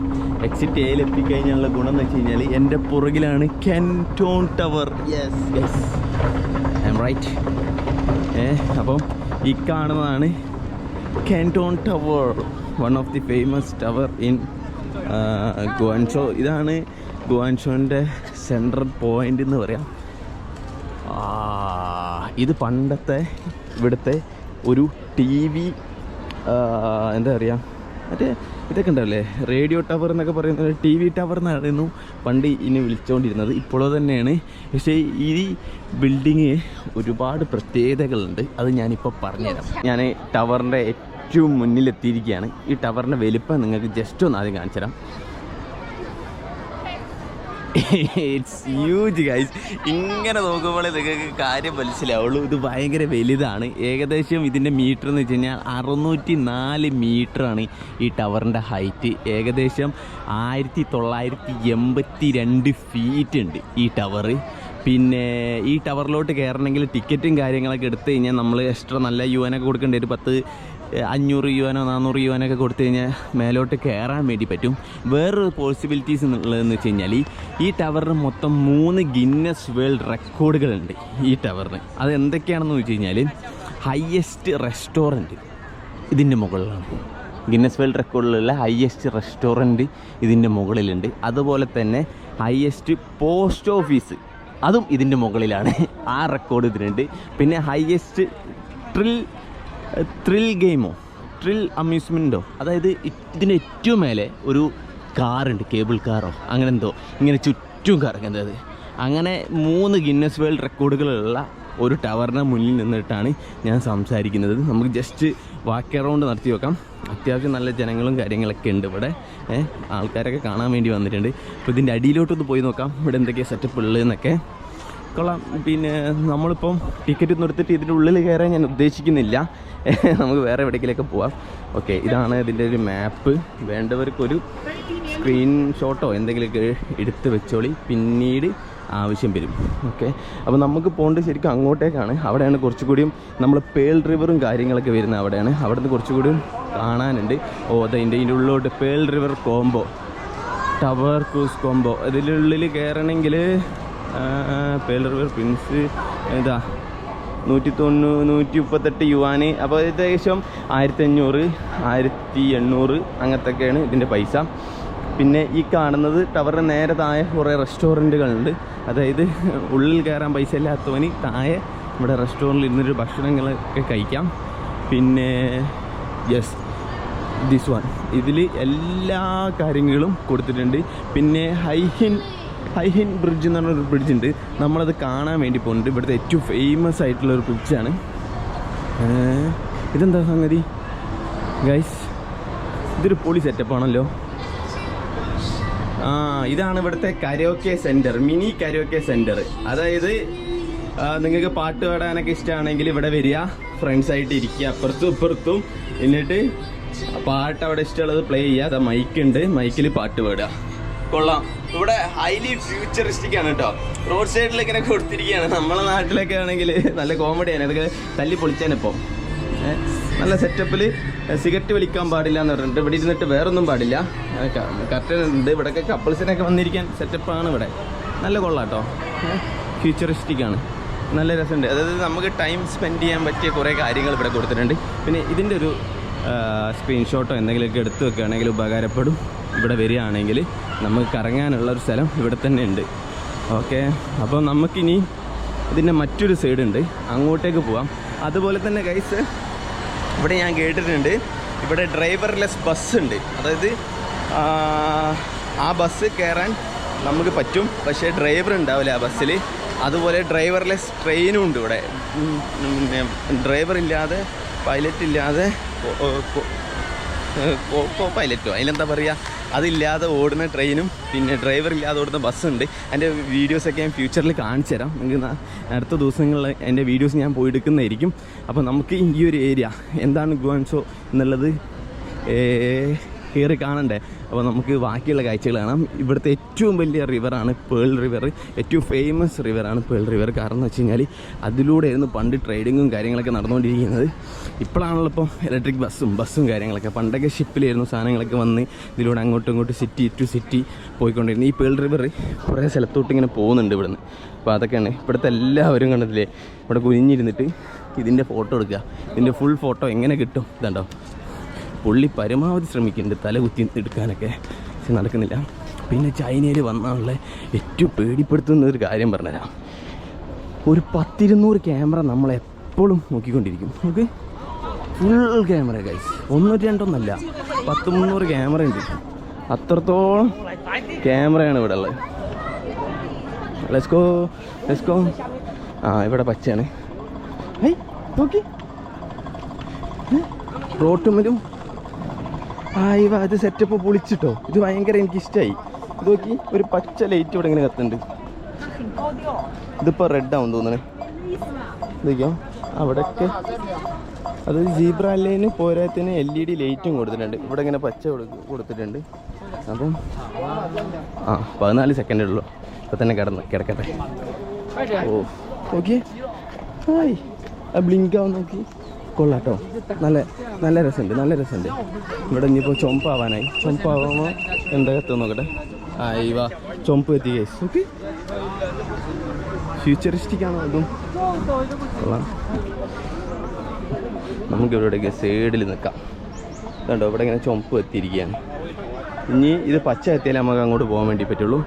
എക്സിറ്റ് എയിൽ എത്തിക്കഴിഞ്ഞാലുള്ള ഗുണം എന്ന് വെച്ച് കഴിഞ്ഞാൽ എന്റെ പുറകിലാണ് Canton tower yes yes I am right uh അപ്പം ഈ കാണുന്നതാണ് Canton tower one of the famous tower in Guangzhou ഇതാണ് ഗുവാൻഷോന്റെ സെൻട്രൽ പോയിന്റ് എന്ന് പറയാം. ഇത് പണ്ടത്തെ ഇവിടുത്തെ ഒരു ടി വി എന്താ പറയുക മറ്റേ ഇതൊക്കെ ഉണ്ടല്ലേ റേഡിയോ ടവർ എന്നൊക്കെ പറയുന്നത് ടി വി ടവർ എന്നായിരുന്നു പണ്ട് ഇനി വിളിച്ചുകൊണ്ടിരുന്നത് ഇപ്പോഴോ തന്നെയാണ്. പക്ഷേ ഈ ബിൽഡിങ് ഒരുപാട് പ്രത്യേകതകളുണ്ട്. അത് ഞാനിപ്പോൾ പറഞ്ഞുതരാം. ഞാൻ ടവറിന്റെ ഏറ്റവും മുന്നിലെത്തിയിരിക്കുകയാണ്. ഈ ടവറിന്റെ വലിപ്പം നിങ്ങൾക്ക് ജസ്റ്റ് ഒന്ന് ആദ്യം കാണിച്ചു തരാം ഇറ്റ്സ് ഹ്യൂജ് ഗൈസ് ഇങ്ങനെ നോക്കുമ്പോൾ നിങ്ങൾക്ക് കാര്യം മനസ്സിലാവുള്ളൂ. ഇത് ഭയങ്കര വലുതാണ്. ഏകദേശം ഇതിന്റെ മീറ്റർ എന്ന് വെച്ച് കഴിഞ്ഞാൽ അറുന്നൂറ്റി നാല് മീറ്ററാണ് ഈ ടവറിന്റെ ഹൈറ്റ് ഏകദേശം ആയിരത്തി തൊള്ളായിരത്തി എൺപത്തി രണ്ട് ഫീറ്റ് ഉണ്ട് ഈ ടവറ്. പിന്നെ ഈ ടവറിലോട്ട് കയറണമെങ്കിൽ ടിക്കറ്റും കാര്യങ്ങളൊക്കെ എടുത്തു കഴിഞ്ഞാൽ നമ്മൾ എക്സ്ട്രാ നല്ല യുവനൊക്കെ കൊടുക്കേണ്ടി ഒരു പത്ത് അഞ്ഞൂറ് യുവാനോ നാനൂറ് യുവാനൊക്കെ കൊടുത്തു കഴിഞ്ഞാൽ മേലോട്ട് കയറാൻ വേണ്ടി പറ്റും. വേറൊരു പോസിബിലിറ്റീസ് എന്നുള്ളതെന്ന് വെച്ച് കഴിഞ്ഞാൽ ഈ ടവറിന് മൊത്തം മൂന്ന് ഗിന്നസ് വേൾഡ് റെക്കോർഡുകളുണ്ട് ഈ ടവറിന്. അത് എന്തൊക്കെയാണെന്ന് വെച്ച് കഴിഞ്ഞാൽ ഹയസ്റ്റ് റെസ്റ്റോറന്റ് ഇതിന്റെ മുകളിലാണ്. ഗിന്നസ് വേൾഡ് റെക്കോർഡിലുള്ള ഹയസ്റ്റ് റെസ്റ്റോറന്റ് ഇതിന്റെ മുകളിലുണ്ട്. അതുപോലെ തന്നെ ഹയസ്റ്റ് പോസ്റ്റ് ഓഫീസ് അതും ഇതിന്റെ മുകളിലാണ്. ആ റെക്കോർഡ് ഇതിനുണ്ട്. പിന്നെ ഹയസ്റ്റ് ട്രിൽ ത്രിൽ ഗെയിമോ ത്രിൽ അമ്യൂസ്മെന്റോ അതായത് ഇതിന്റെ ഏറ്റവും മേലെ ഒരു കാറുണ്ട് കേബിൾ കാറോ അങ്ങനെ എന്തോ. ഇങ്ങനെ ചുറ്റും കറങ്ങുന്നത്. അങ്ങനെ മൂന്ന് ഗിന്നസ് വേൾഡ് റെക്കോർഡുകളുള്ള ഒരു ടവറിന് മുന്നിൽ നിന്നിട്ടാണ് ഞാൻ സംസാരിക്കുന്നത്. നമുക്ക് ജസ്റ്റ് വാക്ക് അറൗണ്ട് നടത്തി വെക്കാം അത്യാവശ്യം നല്ല ജനങ്ങളും കാര്യങ്ങളൊക്കെ ഉണ്ട് ഇവിടെ. ആൾക്കാരൊക്കെ കാണാൻ വേണ്ടി വന്നിട്ടുണ്ട്. അപ്പോൾ ഇതിന്റെ അടിയിലോട്ടൊന്ന് പോയി നോക്കാം. ഇവിടെ എന്തൊക്കെയാണ് സെറ്റപ്പ് ഉള്ളതെന്നൊക്കെ. കൊള്ളാം. പിന്നെ നമ്മളിപ്പം ടിക്കറ്റ് നിർത്തിയിട്ട് ഇതിന്റെ ഉള്ളിൽ കയറാൻ ഞാൻ ഉദ്ദേശിക്കുന്നില്ല. നമുക്ക് വേറെ എവിടേക്കിലൊക്കെ പോവാം. ഓക്കെ ഇതാണ് ഇതിന്റെ ഒരു മാപ്പ് വേണ്ടവർക്കൊരു സ്ക്രീൻഷോട്ടോ എന്തെങ്കിലുമൊക്കെ എടുത്ത് വെച്ചോളി. പിന്നീട് ആവശ്യം വരും. ഓക്കെ അപ്പോൾ നമുക്ക് പോകേണ്ടത് ശരിക്കും അങ്ങോട്ടേക്കാണ്. അവിടെയാണ് കുറച്ചുകൂടിയും നമ്മൾ പേൾ റിവറും കാര്യങ്ങളൊക്കെ വരുന്നത് അവിടെയാണ്. അവിടെ നിന്ന് കുറച്ചുകൂടിയും കാണാനുണ്ട്. ഓ അതെ ഇതിന്റെ ഉള്ളിലോട്ട് pearl river combo tower cruise combo ഇതിനുള്ളിൽ കയറണമെങ്കിൽ പേൾ റിവർ പ്രിൻസ് ഇതാ. നൂറ്റി തൊണ്ണൂ നൂറ്റി മുപ്പത്തെട്ട് യുവാന്. അപ്പോൾ ഏകദേശം ആയിരത്തി അഞ്ഞൂറ് ആയിരത്തി എണ്ണൂറ് അങ്ങനത്തൊക്കെയാണ് ഇതിന്റെ പൈസ. പിന്നെ ഈ കാണുന്നത് ടവറിന് നേരെ താഴെ കുറേ റെസ്റ്റോറന്റുകളുണ്ട്. അതായത് ഉള്ളിൽ കയറാൻ പൈസ ഇല്ലാത്തവന് താഴെ ഇവിടെ റെസ്റ്റോറന്റിൽ ഇരുന്നൊരു ഭക്ഷണങ്ങളൊക്കെ കഴിക്കാം. പിന്നെ യെസ് ദിസ് വൺ ഇതിൽ എല്ലാ കാര്യങ്ങളും കൊടുത്തിട്ടുണ്ട്. പിന്നെ ഹൈഹിൻ ഹൈഹിൻ ബ്രിഡ്ജ് എന്ന് പറഞ്ഞൊരു ബ്രിഡ്ജ് ഉണ്ട്. നമ്മളത് കാണാൻ വേണ്ടി പോകുന്നുണ്ട് ഇവിടുത്തെ ഏറ്റവും ഫേമസ് ആയിട്ടുള്ള ഒരു ബ്രിഡ്ജാണ് ഇതെന്താ സംഗതി? ഗൈസ് ഇതൊരു പൊളി സെറ്റപ്പ് ആണല്ലോ. ആ ഇതാണ് ഇവിടുത്തെ karaoke centre mini karaoke centre അതായത് നിങ്ങൾക്ക് പാട്ട് പാടാനൊക്കെ ഇഷ്ടമാണെങ്കിൽ ഇവിടെ വരിക. ഫ്രണ്ട്സായിട്ട് ഇരിക്കുക. അപ്പുറത്തും ഇപ്പുറത്തും എന്നിട്ട് പാട്ട് അവിടെ ഇഷ്ടമുള്ളത് പ്ലേ ചെയ്യുക. അതാ മൈക്ക് ഉണ്ട്. മൈക്കിൽ പാട്ട് പാടുക. കൊള്ളാം. ഇവിടെ ഹൈലി ഫ്യൂച്ചറിസ്റ്റിക് ആണ് കേട്ടോ റോഡ് സൈഡിൽ ഇങ്ങനെ കൊടുത്തിരിക്കുകയാണ് നമ്മളെ നാട്ടിലൊക്കെ ആണെങ്കിൽ നല്ല കോമഡിയാണ് ഇതൊക്കെ തല്ലി പൊളിച്ചാനിപ്പോൾ നല്ല സെറ്റപ്പിൽ സിഗരറ്റ് വലിക്കാൻ പാടില്ല എന്ന് പറഞ്ഞിട്ട് ഇവിടെ ഇരുന്നിട്ട് വേറൊന്നും പാടില്ല. കർട്ടൻ ഉണ്ട്. ഇവിടെയൊക്കെ കപ്പിൾസിനൊക്കെ വന്നിരിക്കാൻ സെറ്റപ്പാണ് ഇവിടെ. നല്ല കൊള്ളാട്ടോ. ഫ്യൂച്ചറിസ്റ്റിക് ആണ്. നല്ല രസമുണ്ട്. അതായത് നമുക്ക് ടൈം സ്പെൻഡ് ചെയ്യാൻ പറ്റിയ കുറേ കാര്യങ്ങൾ ഇവിടെ കൊടുത്തിട്ടുണ്ട്. പിന്നെ ഇതിന്റെ ഒരു സ്ക്രീൻഷോട്ടോ എന്തെങ്കിലുമൊക്കെ എടുത്തു വെക്കുകയാണെങ്കിൽ ഉപകാരപ്പെടും. ഇവിടെ വരികയാണെങ്കിൽ നമുക്ക് കറങ്ങാനുള്ള ഒരു സ്ഥലം ഇവിടെ തന്നെ ഉണ്ട് ഓക്കെ അപ്പോൾ നമുക്കിനി ഇതിന്റെ മറ്റൊരു സൈഡ് ഉണ്ട് അങ്ങോട്ടേക്ക് പോവാം അതുപോലെ തന്നെ ഗൈസ് ഇവിടെ ഞാൻ കേട്ടിട്ടുണ്ട് ഇവിടെ ഡ്രൈവർലെസ് ബസ് ഉണ്ട് അതായത് ആ, ബസ് കയറാൻ നമുക്ക് പറ്റും പക്ഷേ ഡ്രൈവർ ഉണ്ടാവില്ല ആ ബസ്സിൽ അതുപോലെ ഡ്രൈവർലെസ് ട്രെയിനും ഉണ്ട് ഇവിടെ ഡ്രൈവർ ഇല്ലാതെ പൈലറ്റ് ഇല്ലാതെ കോ പൈലറ്റോ അതിലെന്താ പറയുക അതില്ലാതെ ഓടുന്ന ട്രെയിനും പിന്നെ ഡ്രൈവർ ഇല്ലാതെ ഓടുന്ന ബസ്സുണ്ട് എന്റെ വീഡിയോസൊക്കെ ഞാൻ ഫ്യൂച്ചറിൽ കാണിച്ചു തരാം. നിങ്ങൾക്ക് അടുത്ത ദിവസങ്ങളിൽ എന്റെ വീഡിയോസ് ഞാൻ പോയി എടുക്കുന്നതായിരിക്കും അപ്പോൾ നമുക്ക് ഈ ഒരു ഏരിയ എന്താണ് ഗുവാൻസോ എന്നുള്ളത്? കയറി കാണണ്ടേ? അപ്പോൾ നമുക്ക് ബാക്കിയുള്ള കാഴ്ചകൾ കാണാം. ഇവിടുത്തെ ഏറ്റവും വലിയ റിവറാണ് പേൾ റിവർ ഏറ്റവും ഫേമസ് റിവറാണ് പേൾ റിവർ കാരണം എന്ന് വെച്ച് കഴിഞ്ഞാൽ അതിലൂടെയായിരുന്നു പണ്ട് ട്രേഡിങ്ങും കാര്യങ്ങളൊക്കെ നടന്നുകൊണ്ടിരിക്കുന്നത്. ഇപ്പോഴാണല്ലോ ഇപ്പം ഇലക്ട്രിക് ബസ്സും ബസ്സും കാര്യങ്ങളൊക്കെ. പണ്ടൊക്കെ ഷിപ്പിലായിരുന്നു സാധനങ്ങളൊക്കെ വന്ന് ഇതിലൂടെ അങ്ങോട്ടും ഇങ്ങോട്ടും സിറ്റി ടു സിറ്റി പോയിക്കൊണ്ടിരുന്നു ഈ പേൾ റിവർ കുറേ സ്ഥലത്തോട്ട് ഇങ്ങനെ പോകുന്നുണ്ട് ഇവിടുന്ന്. അപ്പോൾ അതൊക്കെയാണ് ഇവിടുത്തെ എല്ലാവരും കണ്ടതില്ലേ ഇവിടെ കുനിഞ്ഞിരുന്നിട്ട് ഇതിന്റെ ഫോട്ടോ എടുക്കുക. ഇതിന്റെ ഫുൾ ഫോട്ടോ എങ്ങനെ കിട്ടും? ഇതുണ്ടോ? പുള്ളി പരമാവധി ശ്രമിക്കുന്നുണ്ട് തല കുത്തി എടുക്കാനൊക്കെ. പക്ഷെ നടക്കുന്നില്ല. പിന്നെ ചൈനയിൽ വന്നുള്ള ഏറ്റവും പേടിപ്പെടുത്തുന്ന ഒരു കാര്യം പറഞ്ഞുതരാം. ഒരു പത്തിരുന്നൂറ് ക്യാമറ നമ്മളെപ്പോഴും നോക്കിക്കൊണ്ടിരിക്കും. നമുക്ക് ഫുൾ ക്യാമറ ഗൈസ് ഒന്നൂറ്റി രണ്ടൊന്നല്ല പത്ത് മുന്നൂറ് ക്യാമറ ഉണ്ട്. അത്രത്തോളം ക്യാമറയാണ് ഇവിടെ ഉള്ളത്. ലെസ്കോ ലെസ്കോ ആ ഇവിടെ പച്ചയാണ്. ഹൈ നോക്കി. റോട്ടുമ്മലും ആയിവ അത് സെറ്റപ്പ് പൊളിച്ചിട്ടോ? ഇത് ഭയങ്കര എനിക്ക് ഇഷ്ടമായി ഇത് നോക്കി ഒരു പച്ച ലൈറ്റ് ഇവിടെ ഇങ്ങനെ കത്തുന്നുണ്ട്. ഇതിപ്പോൾ റെഡ് ആവും തോന്നണേ. ഇതൊക്കെയോ? അവിടെയൊക്കെ. അത് സീബ്ര പോരാത്തിന് എൽ ഇ ഡി ലൈറ്റും കൊടുത്തിട്ടുണ്ട്. ഇവിടെ ഇങ്ങനെ പച്ച കൊടുത്തിട്ടുണ്ട്. അപ്പം ആ പതിനാല് സെക്കൻഡേ ഉള്ളൂ. ഇപ്പം തന്നെ കിടന്ന് കിടക്കട്ടെ. ഓ ഓക്കെ ആ ബ്ലിങ്ക് ആവും നോക്കി. കൊള്ളാട്ടോ. നല്ല നല്ല രസമുണ്ട് നല്ല രസമുണ്ട്. ഇവിടെ ഇനിയിപ്പോൾ ചൊമ്പാവാനായി. ചൊമ്പാവുമ്പോൾ എന്താ എത്തും നോക്കട്ടെ. ആ ഇവ ചൊമ്പ് എത്തി കേസ് ഓക്കെ ഫ്യൂച്ചറിസ്റ്റിക് ആണോ അതും കൊള്ളാം. നമുക്ക് ഇവിടെയൊക്കെ സൈഡിൽ നിൽക്കാം കണ്ടോ ഇവിടെ ഇങ്ങനെ ചുമപ്പ് എത്തിയിരിക്കുകയാണ്. ഇനി ഇത് പച്ച എത്തിയാലേ നമുക്ക് അങ്ങോട്ട് പോകാൻ വേണ്ടി പറ്റുള്ളൂ.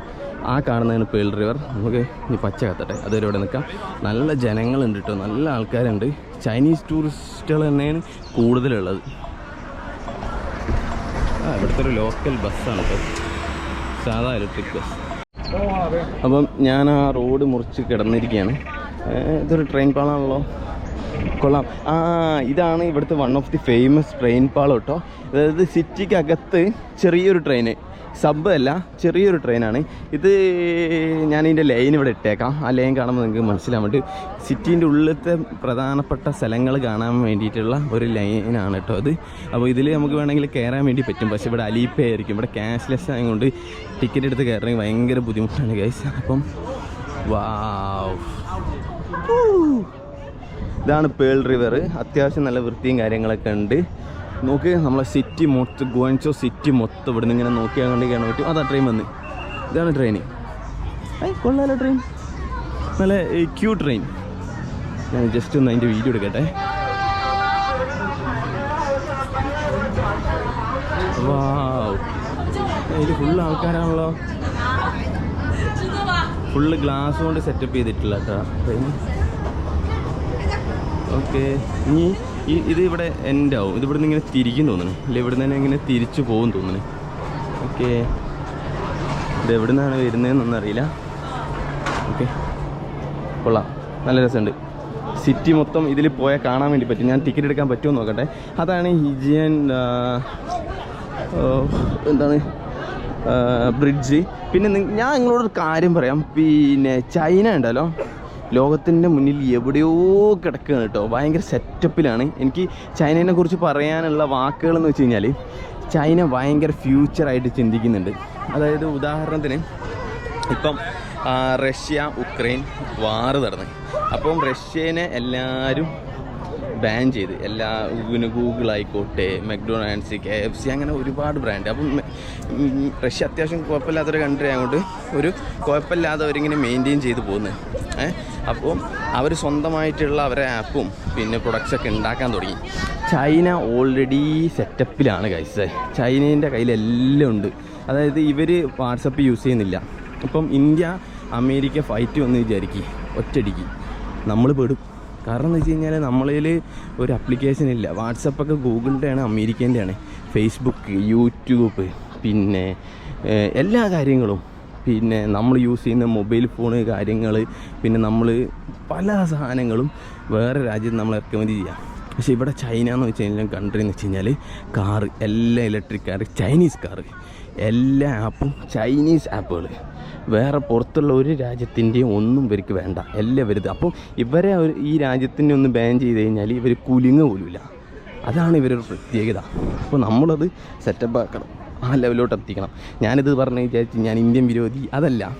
ആ കാണുന്നതാണ് പേൾ റിവർ. നമുക്ക് ഇനി പച്ച കത്തട്ടെ. അതുവരെ ഇവിടെ നിൽക്കാം. നല്ല ജനങ്ങളുണ്ട് കേട്ടോ. നല്ല ആൾക്കാരുണ്ട്. ചൈനീസ് ടൂറിസ്റ്റുകൾ തന്നെയാണ് കൂടുതലുള്ളത്. ആ ഇവിടുത്തെ ഒരു ലോക്കൽ ബസ്സാണ് കേട്ടോ. സാധാ ഇലക്ട്രിക് ബസ് അപ്പം ഞാൻ ആ റോഡ് മുറിച്ച് കിടന്നിരിക്കുകയാണ്. ഇതൊരു ട്രെയിൻ പാളാണല്ലോ. കൊള്ളാം. ആ ഇതാണ് ഇവിടുത്തെ one of the famous train പാളം കേട്ടോ. അതായത് സിറ്റിക്കകത്ത് ചെറിയൊരു ട്രെയിന് സബ് അല്ല ചെറിയൊരു ട്രെയിനാണ്. ഇത് ഞാൻ ഇതിന്റെ ലൈൻ ഇവിടെ ഇട്ടേക്കാം. ആ ലൈൻ കാണുമ്പോൾ നിങ്ങൾക്ക് മനസ്സിലാൻ വേണ്ടി സിറ്റീന്റെ ഉള്ളിലത്തെ പ്രധാനപ്പെട്ട സ്ഥലങ്ങൾ കാണാൻ വേണ്ടിയിട്ടുള്ള ഒരു ലൈനാണ് കേട്ടോ അത് അപ്പോൾ ഇതിൽ നമുക്ക് വേണമെങ്കിൽ കയറാൻ വേണ്ടി പറ്റും. പക്ഷേ ഇവിടെ അലീപ്പേ ആയിരിക്കും. ഇവിടെ ക്യാഷ്ലെസ് ആയതുകൊണ്ട് ടിക്കറ്റ് എടുത്ത് കയറണമെങ്കിൽ ഭയങ്കര ബുദ്ധിമുട്ടാണ് ഗൈസ് അപ്പം വാവ്. ഇതാണ് പേൾ റിവർ. അത്യാവശ്യം നല്ല വൃത്തിയും കാര്യങ്ങളൊക്കെ ഉണ്ട്. നോക്ക് നമ്മളെ സിറ്റി മൊത്തം ഗുവൻചോ സിറ്റി മൊത്തം ഇവിടെ നിന്ന് ഇങ്ങനെ കണ്ട് കാണാൻ പറ്റും. അതാ ട്രെയിൻ വന്ന്. ഇതാണ് ട്രെയിൻ ഏയ് കൊള്ളാലോ ട്രെയിൻ നല്ല ക്യൂ ട്രെയിൻ ഞാൻ ജസ്റ്റ് ഒന്ന് അതിന്റെ വീഡിയോ എടുക്കട്ടെ. ഇത് ഫുൾ ആൾക്കാരാണല്ലോ. ഫുള്ള് ഗ്ലാസ് കൊണ്ട് സെറ്റപ്പ് ചെയ്തിട്ടില്ല കേട്ടോ ഓക്കെ ഇനി ഈ ഇത് ഇവിടെ എൻഡ് ആവും. ഇത് ഇവിടുന്ന് ഇങ്ങനെ തിരിക്കും തോന്നുന്നു. ഇല്ല ഇവിടുന്ന് തന്നെ ഇങ്ങനെ തിരിച്ചു പോകും തോന്നുന്നു. ഓക്കെ ഇത് എവിടെ നിന്നാണ് വരുന്നതെന്നൊന്നും അറിയില്ല. ഓക്കെ കൊള്ളാം. നല്ല രസമുണ്ട്. സിറ്റി മൊത്തം ഇതിൽ പോയാൽ കാണാൻ വേണ്ടി പറ്റും. ഞാൻ ടിക്കറ്റ് എടുക്കാൻ പറ്റുമോ നോക്കട്ടെ. അതാണ് ഹിജിയൻ എന്താണ്? ബ്രിഡ്ജ് പിന്നെ ഞാൻ നിങ്ങളോടൊരു കാര്യം പറയാം. പിന്നെ ചൈന ഉണ്ടല്ലോ. ലോകത്തിന്റെ മുന്നിൽ എവിടെയോ കിടക്കുകയാണ് കേട്ടോ. ഭയങ്കര സെറ്റപ്പിലാണ് എനിക്ക് ചൈനയെ കുറിച്ച് പറയാനുള്ള വാക്കുകൾ എന്ന് വെച്ച് കഴിഞ്ഞാൽ ചൈന ഭയങ്കര ഫ്യൂച്ചറായിട്ട് ചിന്തിക്കുന്നുണ്ട്. അതായത് ഉദാഹരണത്തിന് ഇപ്പം റഷ്യ ഉക്രൈൻ വാറ് നടന്ന്. അപ്പം റഷ്യനെ എല്ലാവരും ബാൻ ചെയ്ത്. എല്ലാ പിന്നെ ഗൂഗിൾ ആയിക്കോട്ടെ മെക്ഡൊണാൾഡ്സ് കെ എഫ് സി അങ്ങനെ ഒരുപാട് ബ്രാൻഡ് അപ്പം റഷ്യ അത്യാവശ്യം കുഴപ്പമില്ലാത്തൊരു കൺട്രി ആയതുകൊണ്ട് ഒരു കുഴപ്പമില്ലാതെ അവരിങ്ങനെ മെയിന്റെയിൻ ചെയ്ത് പോകുന്നത് ഏഹ് അപ്പോൾ അവർ സ്വന്തമായിട്ടുള്ള അവരെ ആപ്പും പിന്നെ പ്രൊഡക്ട്സ് ഒക്കെ ഉണ്ടാക്കാൻ തുടങ്ങി. ചൈന ഓൾറെഡി സെറ്റപ്പിലാണ് കൈസ് ചൈനേന്റെ കയ്യിലെല്ലാം ഉണ്ട്. അതായത് ഇവർ വാട്സപ്പ് യൂസ് ചെയ്യുന്നില്ല. ഇപ്പം ഇന്ത്യ അമേരിക്ക ഫൈറ്റ് വന്ന് വിചാരിക്കും. ഒറ്റടിക്ക് നമ്മൾ പെടും. കാരണം എന്ന് വെച്ച് കഴിഞ്ഞാൽ ഒരു അപ്ലിക്കേഷൻ ഇല്ല. വാട്സപ്പൊക്കെ ഗൂഗിളിന്റെയാണ് അമേരിക്കേന്റെയാണ് ഫേസ്ബുക്ക് യൂട്യൂബ് പിന്നെ എല്ലാ കാര്യങ്ങളും. പിന്നെ നമ്മൾ യൂസ് ചെയ്യുന്ന മൊബൈൽ ഫോണ് കാര്യങ്ങൾ പിന്നെ നമ്മൾ പല സാധനങ്ങളും വേറെ രാജ്യത്ത് നമ്മൾ ഇറക്കുമതി ചെയ്യാം. പക്ഷേ ഇവിടെ ചൈന എന്ന് വെച്ച് കഴിഞ്ഞാൽ കൺട്രി എന്ന് വെച്ച് കഴിഞ്ഞാൽ കാറ് എല്ലാ ഇലക്ട്രിക് കാറ് ചൈനീസ് കാറ് എല്ലാ ആപ്പും ചൈനീസ് ആപ്പുകൾ വേറെ പുറത്തുള്ള ഒരു രാജ്യത്തിന്റെയും ഒന്നും ഇവർക്ക് വേണ്ട. എല്ലാം വരുത് അപ്പം ഇവരെ ഈ രാജ്യത്തിന്റെ ഒന്ന് ബാൻ ചെയ്ത് കഴിഞ്ഞാൽ ഇവർ കുലുങ്ങ പോലുമില്ല. അതാണ് ഇവരൊരു പ്രത്യേകത. അപ്പോൾ നമ്മളത് സെറ്റപ്പ് ആക്കണം. ആ ലെവലിലോട്ട് എത്തിക്കണം. ഞാനിത് പറഞ്ഞ് വിചാരിച്ച് ഞാൻ ഇന്ത്യൻ വിരോധി. അതല്ല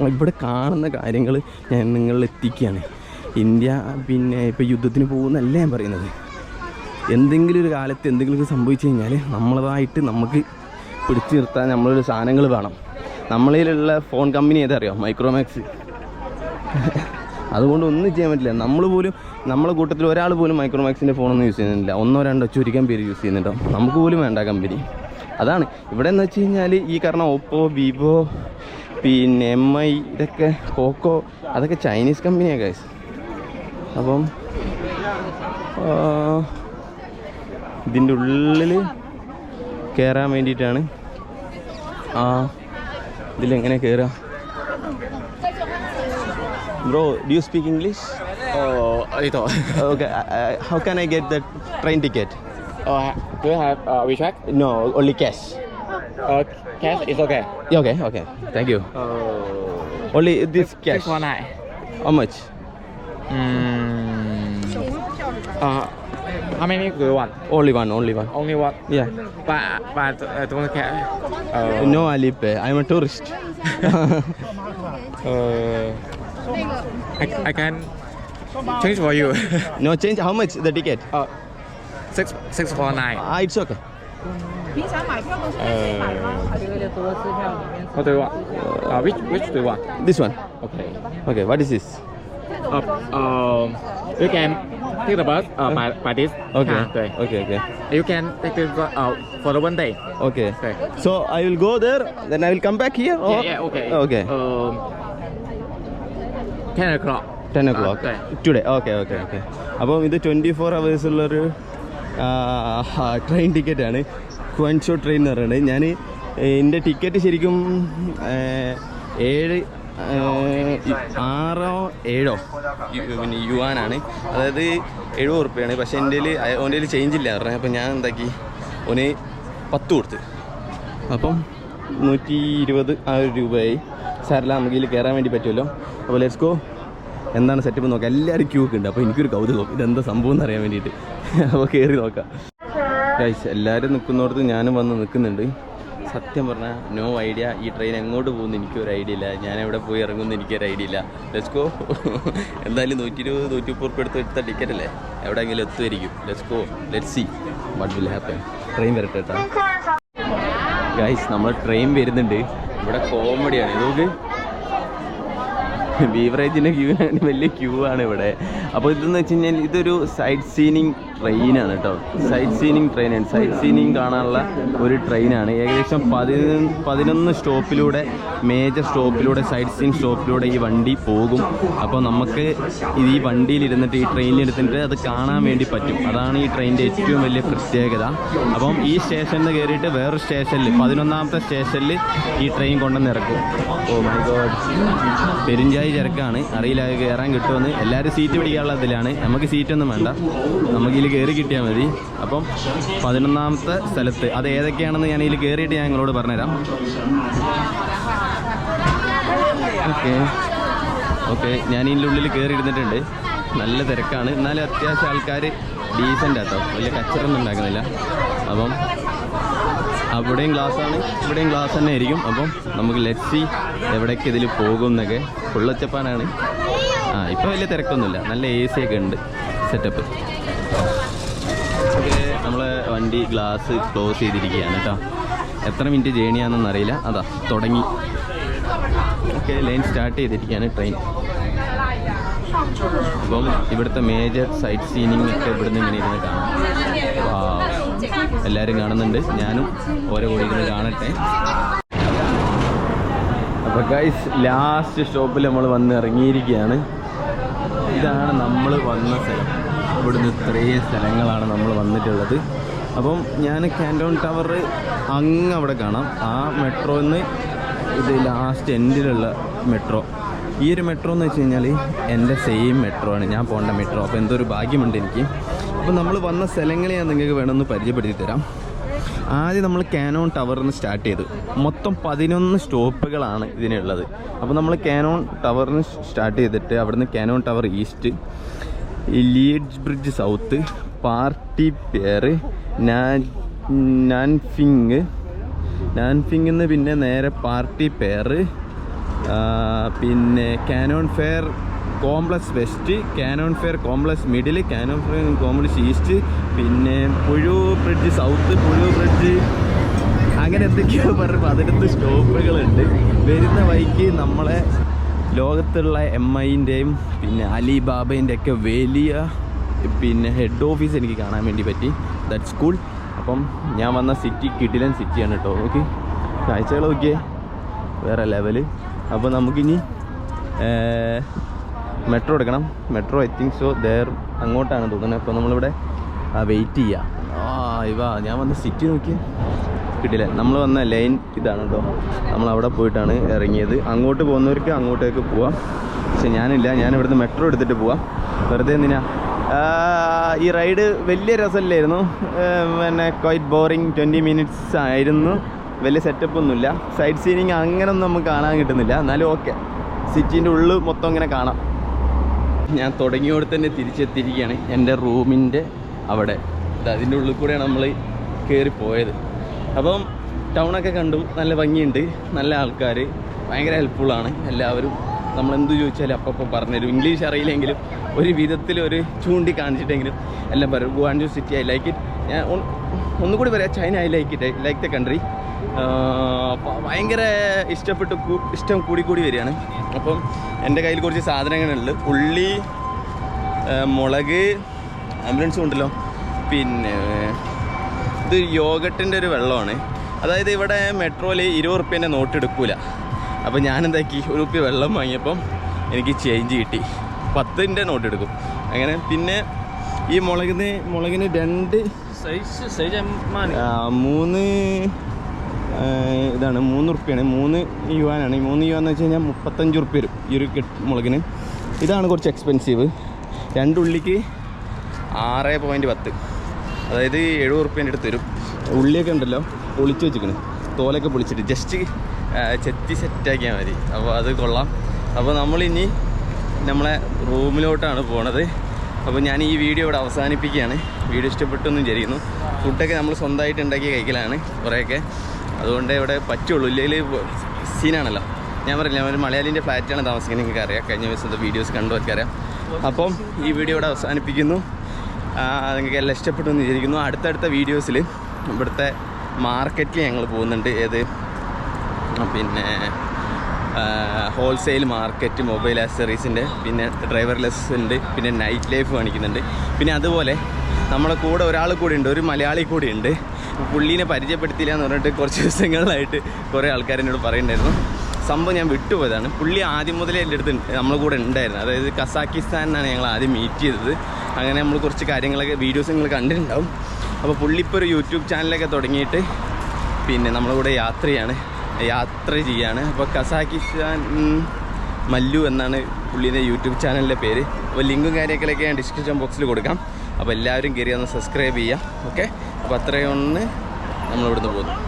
ഇവിടെ കാണുന്ന കാര്യങ്ങൾ ഞാൻ നിങ്ങളിൽ എത്തിക്കുകയാണ്. ഇന്ത്യ പിന്നെ ഇപ്പോൾ യുദ്ധത്തിന് പോകുന്നല്ല ഞാൻ പറയുന്നത്. എന്തെങ്കിലും ഒരു കാലത്ത് എന്തെങ്കിലും സംഭവിച്ചു കഴിഞ്ഞാൽ നമ്മളതായിട്ട് നമുക്ക് പിടിച്ചു നിർത്താൻ നമ്മളൊരു സാധനങ്ങൾ വേണം. നമ്മളിലുള്ള ഫോൺ കമ്പനി ഏതറിയോ? മൈക്രോമാക്സ് അതുകൊണ്ട് ഒന്നും ചെയ്യാൻ പറ്റില്ല. നമ്മൾ പോലും നമ്മളെ കൂട്ടത്തിൽ ഒരാൾ പോലും മൈക്രോമാക്സിന്റെ ഫോണൊന്നും യൂസ് ചെയ്യുന്നില്ല. ഒന്നോ രണ്ടോ ചുരുക്കം പേര് യൂസ് ചെയ്യുന്നുണ്ടോ. നമുക്ക് പോലും വേണ്ട കമ്പനി അതാണ്. ഇവിടെ എന്ന് വെച്ച് കഴിഞ്ഞാൽ ഈ കാരണം ഓപ്പോ വിവോ പിന്നെ എം ഐ ഇതൊക്കെ പോക്കോ അതൊക്കെ ചൈനീസ് കമ്പനിയാണ് ഗൈസ് അപ്പം ഇതിന്റെ ഉള്ളിൽ കയറാൻ വേണ്ടിയിട്ടാണ്. ആ ഇതിലെങ്ങനെ കയറുക bro do you speak English oh little. Okay how can I get the train ticket Uh, do you have uh, retract? No, only cash. Oh, uh, cash is okay. Yeah, okay, okay. Thank you. Uh, only this cash. This one night. How much? Mm, uh, how many do you want? Only one, only one. Only one. Yeah. But but uh, don't care. Uh, no, I. I'm a tourist. uh, I, I can change for you. no change. How much the ticket? Uh, six six four nine. ആ it's okay 平常买票都是免费买吗？还是为了多支票里面？ What do you want? Uh, which which do you want? This one Okay. Okay what is this Uh, um, you can take the bus uh, by by this. Okay car, 对。 okay okay You can take the bus uh, for the one day. Okay. Okay. So I will go there, then I will come back here. Or? Yeah, yeah, okay. Okay. Um, ten o'clock. 10 o'clock. Uh, Today. Okay, okay, okay. അപ്പം ഇത് twenty four hours ഉള്ളൊരു train ടിക്കറ്റാണ് ക്വൻഷോ train എന്ന് പറയുന്നത്. ഞാൻ എന്റെ ticket ശരിക്കും ഏഴ് ആറോ ഏഴോ പിന്നെ യുവാനാണ് അതായത് എഴുപത് ഉറുപ്പ്യാണ്. പക്ഷേ എന്റെ ഓന്റെ ചേഞ്ച് ഇല്ല പറഞ്ഞത് അപ്പം ഞാൻ എന്താക്കി? ഓന് പത്ത് കൊടുത്ത്. അപ്പം? നൂറ്റി ഇരുപത് ആ ഒരു രൂപയായി. സാറില്ല നമുക്ക് ഇതിൽ കയറാൻ വേണ്ടി പറ്റുമല്ലോ. അപ്പോൾ ലെറ്റ്സ് ഗോ എന്താണ് സെറ്റപ്പ് നോക്കാം. എല്ലാവരും ക്യൂ ഒക്കെ ഉണ്ട്. അപ്പോൾ എനിക്കൊരു കൗതുകം. ഇതെന്താ സംഭവം എന്ന് അറിയാൻ വേണ്ടിയിട്ട്. അപ്പോൾ കയറി നോക്കാം. ഗൈസ് എല്ലാവരും നിൽക്കുന്നിടത്ത് ഞാനും വന്ന് നിൽക്കുന്നുണ്ട് സത്യം പറഞ്ഞാൽ നോ ഐഡിയ ഈ ട്രെയിൻ എങ്ങോട്ട് പോകുന്നു എനിക്കൊരു ഐഡിയ ഇല്ല. ഞാൻ എവിടെ പോയി ഇറങ്ങുന്നു എനിക്കൊരു ഐഡിയ ഇല്ല. ഗോ എന്തായാലും നൂറ്റി ഇരുപത് നൂറ്റി മുപ്പത് ഉറുപ്പ് എടുത്ത് എടുത്ത ടിക്കറ്റ് അല്ലേ? എവിടെയെങ്കിലും എത്തുമായിരിക്കും. Go let see what will happen train വരട്ടെ ഗൈസ് നമ്മൾ ട്രെയിൻ വരുന്നുണ്ട്. ഇവിടെ കോമഡിയാണ് ഇതൊക്കെ ബീവറേജിന്റെ ക്യൂ വലിയ ക്യൂ ആണ് ഇവിടെ. അപ്പോൾ ഇതെന്ന് വെച്ച് കഴിഞ്ഞാൽ ഇതൊരു സൈറ്റ് സീനിങ് ട്രെയിനാണ് കേട്ടോ സൈറ്റ് സീനിങ് ട്രെയിനാണ് സൈറ്റ് സീനിങ് കാണാനുള്ള ഒരു ട്രെയിനാണ് ഏകദേശം പതിനൊന്ന് പതിനൊന്ന് സ്റ്റോപ്പിലൂടെ മേജർ സ്റ്റോപ്പിലൂടെ സൈറ്റ് സീൻ സ്റ്റോപ്പിലൂടെ ഈ വണ്ടി പോകും. അപ്പോൾ നമുക്ക് ഈ വണ്ടിയിലിരുന്നിട്ട് ഈ ട്രെയിനിൽ ഇരുന്നിട്ട് അത് കാണാൻ വേണ്ടി പറ്റും. അതാണ് ഈ ട്രെയിനിന്റെ ഏറ്റവും വലിയ പ്രത്യേകത. അപ്പം ഈ സ്റ്റേഷനിൽ കയറിയിട്ട് വേറൊരു സ്റ്റേഷനിൽ പതിനൊന്നാമത്തെ സ്റ്റേഷനിൽ ഈ ട്രെയിൻ കൊണ്ടുവന്ന് ഇറക്കും. ഓ മൈ ഗോഡ് പെരുഞ്ചായി ചിരക്കാണ്. അറിയില്ല കയറാൻ കിട്ടുമെന്ന്. എല്ലാവരും സീറ്റ് പിടിക്കാനുള്ള ഇതിലാണ് നമുക്ക് സീറ്റൊന്നും വേണ്ട. നമുക്ക് ഇതിൽ കയറി കിട്ടിയാൽ മതി. അപ്പം പതിനൊന്നാമത്തെ സ്ഥലത്ത് അത് ഏതൊക്കെയാണെന്ന് ഞാൻ ഇതിൽ കയറിയിട്ട് ഞാൻ നിങ്ങളോട് പറഞ്ഞുതരാം. ഓക്കെ. ഓക്കെ. ഞാൻ ഇതിന്റെ ഉള്ളിൽ കയറി ഇരുന്നിട്ടുണ്ട് നല്ല തിരക്കാണ്. എന്നാലും അത്യാവശ്യം ആൾക്കാർ ഡീസന്റ് ആട്ടോ. വലിയ കച്ചറൊന്നും ഉണ്ടാക്കുന്നില്ല. അപ്പം അവിടെയും ഗ്ലാസ്സാണ് ഇവിടെയും ഗ്ലാസ് തന്നെ ആയിരിക്കും. അപ്പം നമുക്ക് ലെറ്റ്സി എവിടേക്ക് ഇതിൽ പോകും എന്നൊക്കെ. ഫുള്ളൊച്ചപ്പാനാണ് ആ ഇപ്പോൾ വലിയ തിരക്കൊന്നുമില്ല. നല്ല എ സി ഒക്കെ ഉണ്ട് സെറ്റപ്പ് നമ്മളെ വണ്ടി ഗ്ലാസ് ക്ലോസ് ചെയ്തിരിക്കുകയാണ് കേട്ടോ എത്ര മിനിറ്റ് ജേണിയാണെന്നൊന്നും അറിയില്ല. അതാ തുടങ്ങി. ഓക്കെ ലൈൻ സ്റ്റാർട്ട് ചെയ്തിരിക്കുകയാണ് ട്രെയിൻ അപ്പം ഇവിടുത്തെ മേജർ സൈറ്റ് സീനിങ് ഒക്കെ ഇവിടുന്ന് ഇങ്ങനെ ഇരുന്ന് കാണാം. എല്ലാവരും കാണുന്നുണ്ട്. ഞാനും ഓരോ കൂടി ഇരുന്ന് കാണട്ടെ. അപ്പോൾ ഗൈസ് ലാസ്റ്റ് സ്റ്റോപ്പിൽ നമ്മൾ വന്ന് ഇറങ്ങിയിരിക്കുകയാണ്. ഇതാണ് നമ്മൾ വന്ന സ്ഥലം. ഇവിടുന്ന് ഇത്രയും സ്ഥലങ്ങളാണ് നമ്മൾ വന്നിട്ടുള്ളത്. അപ്പം ഞാൻ കാന്റോൺ ടവർ അങ്ങ് അവിടെ കാണാം. ആ മെട്രോന്ന് ഇത് ലാസ്റ്റ് എൻഡിലുള്ള മെട്രോ ഈ ഒരു മെട്രോ എന്ന് വെച്ച് കഴിഞ്ഞാൽ എന്റെ സെയിം മെട്രോ ആണ്. ഞാൻ പോകേണ്ട മെട്രോ അപ്പോൾ എന്തോ ഒരു ഭാഗ്യമുണ്ട് എനിക്ക്. അപ്പോൾ നമ്മൾ വന്ന സ്ഥലങ്ങളെ ഞാൻ നിങ്ങൾക്ക് വേണമെന്ന് പരിചയപ്പെടുത്തി തരാം. ആദ്യം നമ്മൾ കാനോൺ ടവറിൽ നിന്ന് സ്റ്റാർട്ട് ചെയ്തു. മൊത്തം പതിനൊന്ന് സ്റ്റോപ്പുകളാണ് ഇതിനുള്ളത്. അപ്പോൾ നമ്മൾ കാനോൺ ടവറിന് സ്റ്റാർട്ട് ചെയ്തിട്ട് അവിടുന്ന് Canton tower east Liede bridge south party pier നാൻഫിങ് നാൻഫിങ്ങിൽ നിന്ന് പിന്നെ നേരെ പാർട്ടി പേർ പിന്നെ Canton fair complex west Canton fair complex middle Canton fair complex east പിന്നെ പുഴു ബ്രിഡ്ജ് സൗത്ത് പുഴു ബ്രിഡ്ജ്. അങ്ങനെ എന്തൊക്കെയോ പറഞ്ഞ് അതിനകത്ത് സ്റ്റോപ്പുകളുണ്ട്. വരുന്ന വഴിക്ക് നമ്മളെ ലോകത്തുള്ള എം ഐന്റെയും പിന്നെ അലിബാബേന്റെ ഒക്കെ വലിയ പിന്നെ ഹെഡ് ഓഫീസ് എനിക്ക് കാണാൻ വേണ്ടി പറ്റി. ദറ്റ് സ്കൂൾ അപ്പം ഞാൻ വന്ന സിറ്റി കിടിലൻ സിറ്റിയാണ് കേട്ടോ നോക്കി. കാഴ്ചകൾ നോക്കിയേ. വേറെ ലെവൽ അപ്പോൾ നമുക്കിനി മെട്രോ എടുക്കണം. Metro I think so there അങ്ങോട്ടാണ് തോന്നുന്നത്. അപ്പോൾ നമ്മളിവിടെ വെയിറ്റ് ചെയ്യാം. ആ ഇവ ഞാൻ വന്ന് സിറ്റി നോക്കി കിട്ടില്ല നമ്മൾ വന്ന ലൈൻ ഇതാണ് കേട്ടോ നമ്മൾ അവിടെ പോയിട്ടാണ് ഇറങ്ങിയത്. അങ്ങോട്ട് പോകുന്നവർക്ക് അങ്ങോട്ടേക്ക് പോവാം. പക്ഷെ ഞാനില്ല. ഞാൻ ഇവിടുന്ന് മെട്രോ എടുത്തിട്ട് പോവാം. വെറുതെ എന്തിനാ? ഈ റൈഡ് വലിയ രസമില്ലായിരുന്നു. പിന്നെ ക്വൈറ്റ് ബോറിങ് ട്വന്റി മിനിറ്റ്സ് ആയിരുന്നു. വലിയ സെറ്റപ്പ് ഒന്നുമില്ല. സൈഡ് സീനിങ് അങ്ങനെയൊന്നും നമുക്ക് കാണാൻ കിട്ടുന്നില്ല. എന്നാലും ഓക്കെ സിറ്റീന്റെ ഉള്ളിൽ മൊത്തം ഇങ്ങനെ കാണാം. ഞാൻ തുടങ്ങിയോടെ തന്നെ തിരിച്ചെത്തിയിരിക്കുകയാണ് എന്റെ റൂമിന്റെ അവിടെ. അതിന്റെ ഉള്ളിൽ കൂടെയാണ് നമ്മൾ കയറി പോയത് അപ്പം ടൗണൊക്കെ കണ്ടു. നല്ല ഭംഗിയുണ്ട്. നല്ല ആൾക്കാർ ഭയങ്കര ഹെൽപ്ഫുള്ളാണ് എല്ലാവരും നമ്മളെന്ത് ചോദിച്ചാലും അപ്പം പറഞ്ഞുതരും. ഇംഗ്ലീഷ് അറിയില്ലെങ്കിലും ഒരു വിധത്തിൽ ഒരു ചൂണ്ടി കാണിച്ചിട്ടെങ്കിലും എല്ലാം പറയും. Guangzhou city I like it ഞാൻ ഒന്നുകൂടി പറയാം. China I like it I like the country ഭയങ്കര ഇഷ്ടപ്പെട്ട് ഇഷ്ടം കൂടി കൂടി വരികയാണ്. അപ്പം എന്റെ കയ്യിൽ കുറച്ച് സാധനങ്ങളുണ്ട്. ഉള്ളി മുളക് ആംബുലൻസും ഉണ്ടല്ലോ. പിന്നെ ഇത് യോഗട്ടിന്റെ ഒരു വെള്ളമാണ്. അതായത് ഇവിടെ മെട്രോയിൽ ഇരുപത് റുപ്യേന്റെ നോട്ട് എടുക്കൂല. അപ്പോൾ ഞാൻ എന്താക്കി ഒരു റുപ്യ വെള്ളം വാങ്ങിയപ്പം എനിക്ക് ചേഞ്ച് കിട്ടി. പത്തിന്റെ നോട്ട് എടുക്കും. അങ്ങനെ പിന്നെ ഈ മുളകിന് മുളകിന് രണ്ട് സൈസ് സൈസ് മൂന്ന് ഇതാണ് മൂന്ന് റുപ്യാണ് മൂന്ന് യുവാനാണ്. ഈ മൂന്ന് യുവാന്ന് വെച്ച് കഴിഞ്ഞാൽ മുപ്പത്തഞ്ച് റുപ്യ വരും ഈ ഒരു മുളകിന്. ഇതാണ് കുറച്ച് എക്സ്പെൻസീവ് രണ്ട് ഉള്ളിക്ക് ആറ് പോയിന്റ് പത്ത്. അതായത് എഴുപത് റുപ്യേന്റെ അടുത്ത് വരും. ഉള്ളിയൊക്കെ ഉണ്ടല്ലോ പൊളിച്ച് വെച്ചിക്കണ് തോലൊക്കെ പൊളിച്ചിട്ട് ജസ്റ്റ് ചെത്തി സെറ്റാക്കിയാൽ മതി. അപ്പോൾ അത് കൊള്ളാം. അപ്പോൾ നമ്മളിനി നമ്മളെ റൂമിലോട്ടാണ് പോണത്. അപ്പോൾ ഞാൻ ഈ വീഡിയോ ഇവിടെ അവസാനിപ്പിക്കുകയാണ്. വീഡിയോ ഇഷ്ടപ്പെട്ടെന്നും വിചാരിക്കുന്നു. ഫുഡൊക്കെ നമ്മൾ സ്വന്തമായിട്ട് ഉണ്ടാക്കി കഴിക്കലാണ് കുറേയൊക്കെ. അതുകൊണ്ട് ഇവിടെ പറ്റുള്ളൂ. ഇല്ലെങ്കിൽ സീനാണല്ലോ. ഞാൻ പറഞ്ഞില്ല ഒരു മലയാളിന്റെ ഫ്ലാറ്റാണ് താമസിക്കുന്നത്. നിങ്ങൾക്ക് അറിയാം കഴിഞ്ഞ ദിവസത്തെ വീഡിയോസ് കണ്ടു അറിയാം അപ്പം ഈ വീഡിയോ ഇവിടെ അവസാനിപ്പിക്കുന്നു. നിങ്ങൾക്ക് എല്ലാം ഇഷ്ടപ്പെട്ടു എന്ന് വിചാരിക്കുന്നു. അടുത്തടുത്ത വീഡിയോസിൽ ഇവിടുത്തെ മാർക്കറ്റിൽ ഞങ്ങൾ പോകുന്നുണ്ട്. ഏത്? പിന്നെ ഹോൾസെയിൽ മാർക്കറ്റ് മൊബൈൽ ആക്സറീസിന്റെ പിന്നെ ഡ്രൈവർ ലെസ് ഉണ്ട്. പിന്നെ നൈറ്റ് ലൈഫ് കാണിക്കുന്നുണ്ട്. പിന്നെ അതുപോലെ നമ്മളെ കൂടെ ഒരാൾ കൂടി ഉണ്ട്. ഒരു മലയാളി കൂടി ഉണ്ട്. പുള്ളീനെ പരിചയപ്പെടുത്തിയില്ല എന്ന് പറഞ്ഞിട്ട് കുറച്ച് ദിവസങ്ങളിലായിട്ട് കുറേ ആൾക്കാർ എന്നോട് പറയുന്നുണ്ടായിരുന്നു. സംഭവം ഞാൻ വിട്ടുപോയതാണ്. പുള്ളി ആദ്യം മുതലേ എന്റെ അടുത്ത് നമ്മളെ കൂടെ ഉണ്ടായിരുന്നു. അതായത് കസാക്കിസ്ഥാനാണ് ഞങ്ങൾ ആദ്യം മീറ്റ് ചെയ്തത്. അങ്ങനെ നമ്മൾ കുറച്ച് കാര്യങ്ങളൊക്കെ വീഡിയോസ് നിങ്ങൾ കണ്ടിട്ടുണ്ടാവും. അപ്പോൾ പുള്ളി ഇപ്പോൾ ഒരു യൂട്യൂബ് ചാനലൊക്കെ തുടങ്ങിയിട്ട് പിന്നെ നമ്മളെ കൂടെ യാത്രയാണ്. യാത്ര ചെയ്യാണ്. അപ്പോൾ കസാക്കിസ്ഥാൻ മല്ലു എന്നാണ് പുള്ളീന്റെ യൂട്യൂബ് ചാനലിന്റെ പേര്. അപ്പോൾ ലിങ്കും കാര്യങ്ങളൊക്കെ ഞാൻ ഡിസ്ക്രിപ്ഷൻ ബോക്സിൽ കൊടുക്കാം. അപ്പോൾ എല്ലാവരും കയറി ഒന്ന് സബ്സ്ക്രൈബ് ചെയ്യാം. ഓക്കെ അപ്പോൾ അത്രയൊന്ന് നമ്മളിവിടുന്ന് പോകുന്നു.